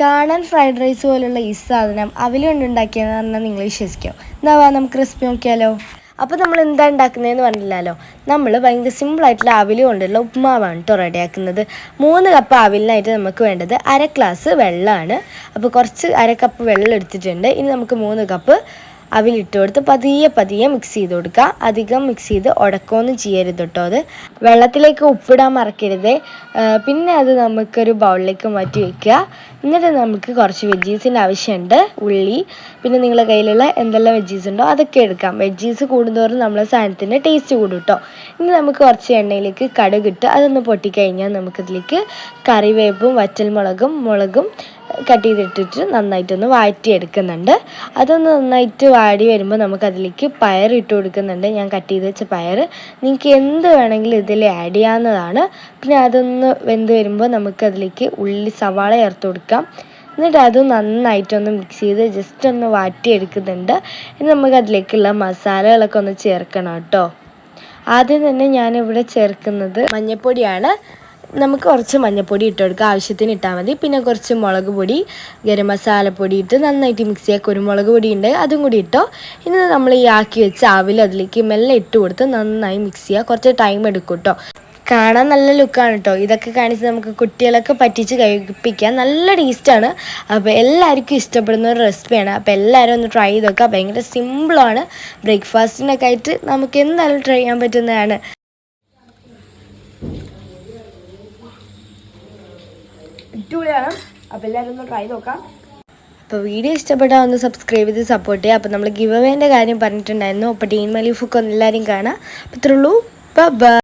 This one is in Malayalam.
കാണാൻ ഫ്രൈഡ് റൈസ് പോലുള്ള ഈ സാധനം അവിൽ കൊണ്ട് ഉണ്ടാക്കിയെന്ന് പറഞ്ഞാൽ നിങ്ങൾ വിശ്വസിക്കും. എന്നാ വാ നമുക്ക് റെസിപ്പി നോക്കിയാലോ? അപ്പോൾ നമ്മൾ എന്താ ഉണ്ടാക്കുന്നതെന്ന് പറഞ്ഞില്ലല്ലോ. നമ്മൾ ഭയങ്കര സിമ്പിളായിട്ടുള്ള ആവിൽ കൊണ്ടുള്ള ഉപ്മാവാണ് കേട്ടോ റെഡിയാക്കുന്നത് മൂന്ന് കപ്പ് ആവിലിനായിട്ട് നമുക്ക് വേണ്ടത് അര ഗ്ലാസ് വെള്ളമാണ്. അപ്പോൾ കുറച്ച് അര കപ്പ് വെള്ളം എടുത്തിട്ടുണ്ട്. ഇനി നമുക്ക് മൂന്ന് കപ്പ് അവിലിട്ട് കൊടുത്ത് പതിയെ പതിയെ മിക്സ് ചെയ്ത് കൊടുക്കുക അധികം മിക്സ് ചെയ്ത് ഉടക്കമൊന്നും ചെയ്യരുത് കേട്ടോ അത്. വെള്ളത്തിലേക്ക് ഉപ്പിടാൻ മറക്കരുത്. പിന്നെ അത് നമുക്കൊരു ബൗളിലേക്ക് മാറ്റി വെക്കുക എന്നിട്ട് നമുക്ക് കുറച്ച് വെജീസിന്റെ ആവശ്യമുണ്ട്. ഉള്ളി പിന്നെ നിങ്ങളുടെ കയ്യിലുള്ള എന്തെല്ലാം വെജീസ് ഉണ്ടോ അതൊക്കെ എടുക്കാം. വെജീസ് കൂടുന്തോറും നമ്മളെ സാധനത്തിന്റെ ടേസ്റ്റ് കൂടും കേട്ടോ ഇനി നമുക്ക് കുറച്ച് എണ്ണയിലേക്ക് കടുകിട്ട് അതൊന്ന് പൊട്ടിക്കഴിഞ്ഞാൽ നമുക്കതിലേക്ക് കറിവേപ്പും വറ്റൽമുളകും മുളകും കട്ട് ചെയ്തിട്ടിട്ട് നന്നായിട്ടൊന്ന് വാറ്റിയെടുക്കുന്നുണ്ട്. അതൊന്ന് നന്നായിട്ട് വാടി വരുമ്പോൾ നമുക്കതിലേക്ക് പയർ ഇട്ട് കൊടുക്കുന്നുണ്ട്. ഞാൻ കട്ട് ചെയ്ത് വെച്ച പയർ നിങ്ങൾക്ക് എന്ത് വേണമെങ്കിലും ഇതിൽ ആഡ് ചെയ്യാവുന്നതാണ്. പിന്നെ അതൊന്ന് വെന്ത് വരുമ്പോൾ നമുക്കതിലേക്ക് ഉള്ളി സവാള ചേർത്ത് കൊടുക്കാം. എന്നിട്ട് അത് നന്നായിട്ടൊന്ന് മിക്സ് ചെയ്ത് ജസ്റ്റ് ഒന്ന് വാറ്റിയെടുക്കുന്നുണ്ട്. ഇനി നമുക്ക് അതിലേക്കുള്ള മസാലകളൊക്കെ ഒന്ന് ചേർക്കണം കേട്ടോ. ആദ്യം തന്നെ ഞാനിവിടെ ചേർക്കുന്നത് മഞ്ഞൾപ്പൊടിയാണ് നമുക്ക് കുറച്ച് മഞ്ഞൾപ്പൊടി ഇട്ട് കൊടുക്കുക. ആവശ്യത്തിന് ഇട്ടാൽ മതി. പിന്നെ കുറച്ച് മുളക് പൊടി ഗരം മസാലപ്പൊടി ഇട്ട് നന്നായിട്ട് മിക്സ് ചെയ്യുക കുരുമുളക് പൊടി ഉണ്ട് അതും കൂടി ഇട്ടോ. ഇനി നമ്മൾ ഈ ആക്കി വെച്ച് ആവിൽ അതിലേക്ക് മെല്ലെ ഇട്ട് കൊടുത്ത് നന്നായി മിക്സ് ചെയ്യുക കുറച്ച് ടൈം എടുക്കും കേട്ടോ കാണാൻ നല്ല ലുക്കാണ് കേട്ടോ ഇതൊക്കെ കാണിച്ച് നമുക്ക് കുട്ടികളൊക്കെ പറ്റിച്ച് കഴിപ്പിക്കാൻ നല്ല ടേസ്റ്റാണ് അപ്പോൾ എല്ലാവർക്കും ഇഷ്ടപ്പെടുന്ന ഒരു റെസിപ്പിയാണ് അപ്പോൾ എല്ലാവരും ഒന്ന് ട്രൈ ചെയ്ത് നോക്കുക ഭയങ്കര സിമ്പിളാണ് ബ്രേക്ക്ഫാസ്റ്റിനൊക്കെ ആയിട്ട് നമുക്ക് എന്തായാലും ട്രൈ ചെയ്യാൻ പറ്റുന്നതാണ്. അടിപൊളിയാണ്. അപ്പോൾ എല്ലാവരും ഒന്ന് ട്രൈ നോക്കാം. അപ്പോൾ വീഡിയോ ഇഷ്ടപ്പെട്ടാൽ ഒന്ന് സബ്സ്ക്രൈബ് ചെയ്ത് സപ്പോർട്ട് ചെയ്യുക. അപ്പോൾ നമ്മൾ ഗിവ് അവേന്റെ കാര്യം പറഞ്ഞിട്ടുണ്ടായിരുന്നു. അപ്പോൾ ഡീൻ മലീഫൊക്കെ ഒന്ന് എല്ലാവരും കാണാം. അപ്പോൾ ഇത്രയുള്ളൂ ബൈ